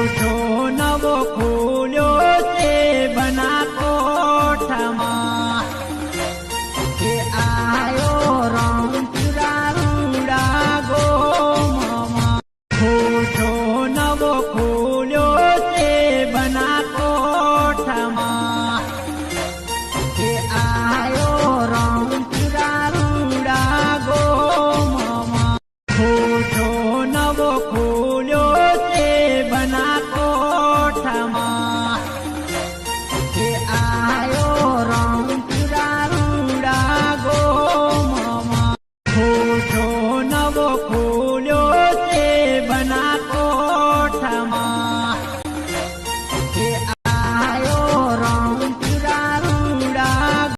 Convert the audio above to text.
ઉઠો, નવો ખોલ્યો છે બનાકોઠામાં. કે આયો રંગ ચુરારૂડા ગો ઉઠો, નવો ખોલ્યો છે બનાકોઠામાં. આયો ગો મામા. ખોટો નવો ખો